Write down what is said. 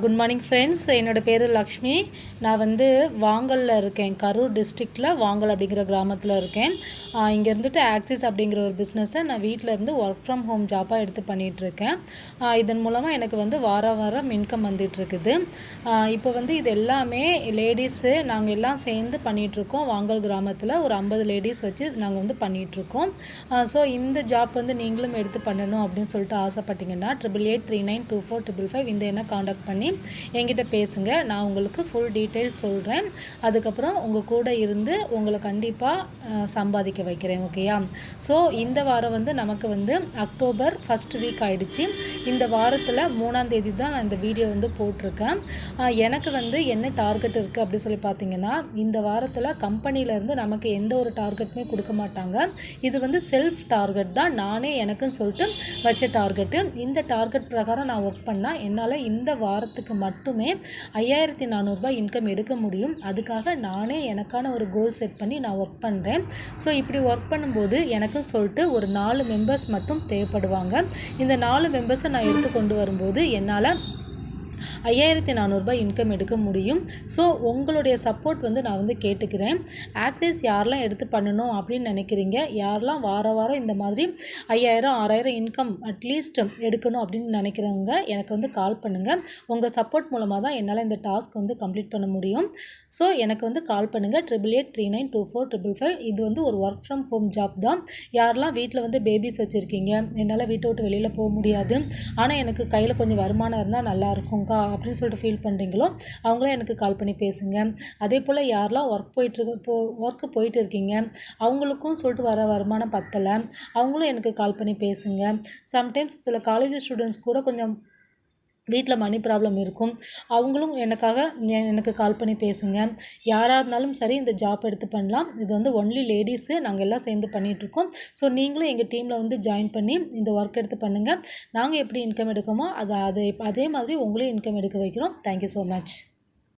Good morning friends என்னோடய பேர் லக்ஷ்மி. நான் வந்து வாங்கலில் இருக்கேன். கரூர் டிஸ்ட்ரிக்டில் வாங்கல் அப்படிங்கிற கிராமத்தில் இருக்கேன். இங்கே இருந்துட்டு ஆக்சிஸ் அப்படிங்கிற ஒரு பிஸ்னஸை நான் வீட்டில் இருந்து ஒர்க் ஃப்ரம் ஹோம் ஜாப்பாக எடுத்து பண்ணிகிட்ருக்கேன் இதன் மூலமாக எனக்கு வந்து வார வாரம் இன்கம் வந்துட்டுருக்குது இப்போ வந்து இது எல்லாமே லேடிஸு நாங்கள் எல்லாம் சேர்ந்து பண்ணிகிட்ருக்கோம் வாங்கல் கிராமத்தில் ஒரு ஐம்பது லேடிஸ் வச்சு நாங்கள் வந்து பண்ணிகிட்ருக்கோம் ஸோ இந்த ஜாப் வந்து நீங்களும் எடுத்து பண்ணணும் அப்படின்னு சொல்லிட்டு ஆசைப்பட்டீங்கன்னா triple eight three nine two four triple five இந்த என்ன காண்டாக்ட் பண்ணி என்கிட்ட பேசுங்க. நான் உங்களுக்கு ஃபுல் டீட்டெயில் சொல்கிறேன் அதுக்கப்புறம் உங்கள் கூட இருந்து உங்களை கண்டிப்பாக சம்பாதிக்க வைக்கிறேன். ஓகேயா ஸோ இந்த வாரம் வந்து நமக்கு வந்து அக்டோபர் ஃபஸ்ட் வீக் ஆகிடுச்சு இந்த வாரத்தில் மூணாம் தேதி தான் நான் இந்த வீடியோ வந்து போட்டிருக்கேன். எனக்கு வந்து என்ன டார்கெட் இருக்குது அப்படி சொல்லி பார்த்தீங்கன்னா இந்த வாரத்தில் கம்பெனிலேருந்து நமக்கு எந்த ஒரு டார்கெட்டுமே கொடுக்க மாட்டாங்க. இது வந்து செல்ஃப் டார்கெட் தான். நானே எனக்குன்னு சொல்லிட்டு வச்ச டார்கெட்டு இந்த டார்கெட் பிரகாரம் நான் ஒர்க் பண்ணால் என்னால் இந்த வாரம் வாரத்துக்கு மட்டுமே ஐயாயிரத்தி நானூறுரூபா இன்கம் எடுக்க முடியும். அதுக்காக நானே எனக்கான ஒரு கோல் செட் பண்ணி நான் ஒர்க் பண்ணுறேன் ஸோ இப்படி ஒர்க் பண்ணும்போது எனக்குன்னு சொல்லிட்டு ஒரு நாலு மெம்பர்ஸ் மட்டும் தேவைப்படுவாங்க. இந்த நாலு மெம்பர்ஸை நான் எடுத்து கொண்டு வரும்போது என்னால் ஐயாயிரத்தி நானூறுரூபா இன்கம் எடுக்க முடியும். ஸோ உங்களுடைய சப்போர்ட் வந்து நான் வந்து கேட்டுக்கிறேன். ஆக்சஸ் யாரெல்லாம் எடுத்து பண்ணணும் அப்படின்னு நினைக்கிறீங்க? யாரெல்லாம் வார வாரம் இந்த மாதிரி ஐயாயிரம் ஆறாயிரம் இன்கம் அட்லீஸ்ட் எடுக்கணும் அப்படின்னு நினைக்கிறவங்க எனக்கு வந்து கால் பண்ணுங்கள் உங்கள் சப்போர்ட் மூலமாக தான் என்னால் இந்த டாஸ்க் வந்து கம்ப்ளீட் பண்ண முடியும். ஸோ எனக்கு வந்து கால் பண்ணுங்கள் triple eight three nine two four triple five இது வந்து ஒரு ஒர்க் ஃப்ரம் ஹோம் ஜாப் தான். யாரெல்லாம் வீட்டில் வந்து பேபிஸ் வச்சுருக்கீங்க? என்னால் வீட்டை விட்டு வெளியில் போக முடியாது. ஆனால் எனக்கு கையில் கொஞ்சம் வருமானம் இருந்தால் நல்லாயிருக்குங்க இருக்கும்க்கா அப்படின்னு சொல்லிட்டு ஃபீல் பண்ணுறீங்களோ அவங்களும் எனக்கு கால் பண்ணி பேசுங்க. அதே போல் யாரெல்லாம் ஒர்க் போயிட்டுருக்கு போ ஒர்க்கு போயிட்டு இருக்கீங்க அவங்களுக்கும் சொல்லிட்டு வர வருமானம் பத்தலை அவங்களும் எனக்கு கால் பண்ணி பேசுங்க. சம்டைம்ஸ் சில காலேஜ் ஸ்டூடெண்ட்ஸ் கூட கொஞ்சம் வீட்டில் மணி ப்ராப்ளம் இருக்கும். அவங்களும் எனக்காக எனக்கு கால் பண்ணி பேசுங்க. யாராக இருந்தாலும் சரி இந்த ஜாப் எடுத்து பண்ணலாம். இது வந்து ஒன்லி லேடிஸு நாங்கள் எல்லாம் சேர்ந்து பண்ணிகிட்ருக்கோம் ஸோ நீங்களும் எங்கள் டீமில் வந்து ஜாயின் பண்ணி இந்த ஒர்க் எடுத்து பண்ணுங்கள் நாங்கள் எப்படி இன்கம் எடுக்கோமோ அதை அதே அதே மாதிரி உங்களையும் இன்கம் எடுக்க வைக்கிறோம். Thank you so much